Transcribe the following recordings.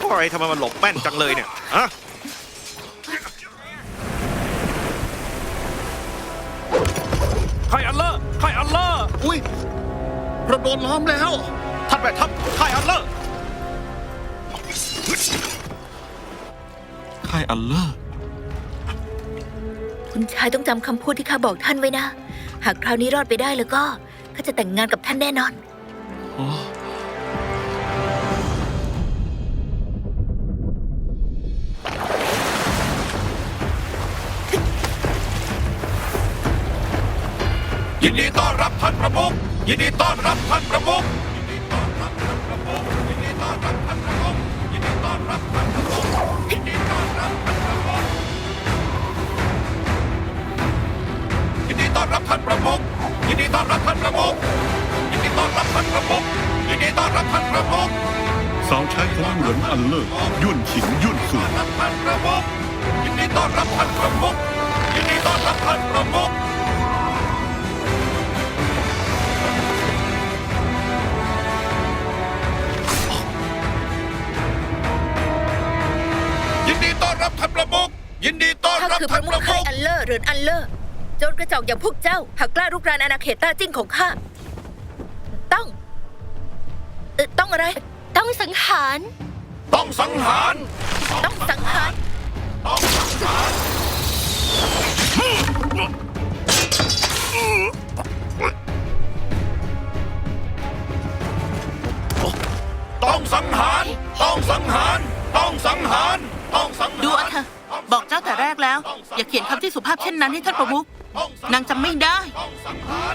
โอ้ยทำไมมันหลบแป้นจังเลยเนี่ยฮะใครอัลเลอร์ใครอัลเลอร์อุ้ยเราโดนล้อมแล้วท่านแม่ทัพค่ายอัลเลอร์ค่ายอัลเลอร์ คุณชายต้องจำคำพูดที่ข้าบอกท่านไว้นะ หากคราวนี้รอดไปได้แล้วก็ข้าจะแต่งงานกับท่านแน่นอน ยินดีต้อนรับท่านประมุขยินดีต้อนรับท่านประมุขยินดีต้อนรับท่านประมุขยินดีต้อนรับท่านประมุขยินดีต้อนรับท่านประมุข ดีต้อนรับท่านประมุขสาวใช้ของเหมือนอันเลิศยุ่นฉินยุ่นสูต้อนรับท่านประมุขยินดีต้อนรับท่านประมุขยินดีต้อนรับท่านประมุขยินดีต้อนรับท่านประมุขยินดีต้อนข้ารับคือพท่าระนมุประขค่ามุข อันเลอร์เรินอันเลอร์โจรกระจอกอย่างพวกเจ้า หากกล้ารุกรานอาณาเขตต้าจิ้งของข้า อ่อต้องอะไร ต้องสังหาร ต้องสังหาร ต้องสังหาร ต้องสังหาร ต้องสังหาร ต้องสังหาร ต้องสังหาร ต้องสังหารดูเอาเถอะบอกเจ้าแต่แรกแล้ว อย่าเขียนคำที่สุภาพเช่นนั้นให้ท่านประมุขต้องสังหารนางจำไม่ได้ ต้องสังหาร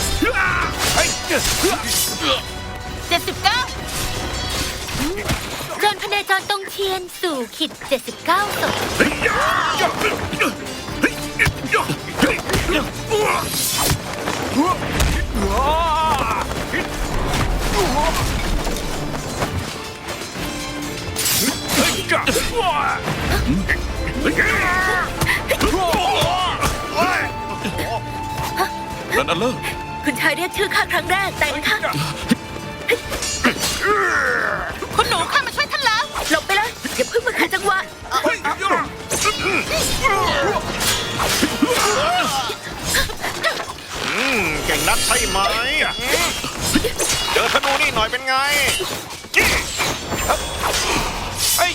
เรินพเนจรตรงเทียนสู่ขิด 79ศพนั่นอัลเลอร์คุณชายเรียกชื่อข้าครั้งแรกแต่นะคะคุณหนูข้ามาช่วย ท่านแล้วหลบไปเลยอย่าเพิ่งมาขัดจังหวะอืมเก่งนักใช่ไหมเจอธนูนี่หน่อยเป็นไงเฮ้ย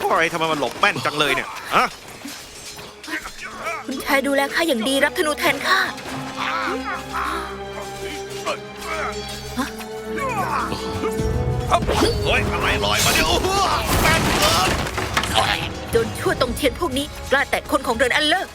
โอ้ยทำไมมันหลบแป้นจังเลยเนี่ยฮะคุณชายดูแลข้าอย่างดีรับธนูแทนข้า เฮ้ยอะไรลอยมาเนี่ยโอ้โหแป้นเกินโดนชั่วตรงเทียนพวกนี้กล้าแตะคนของเดินอันเลิก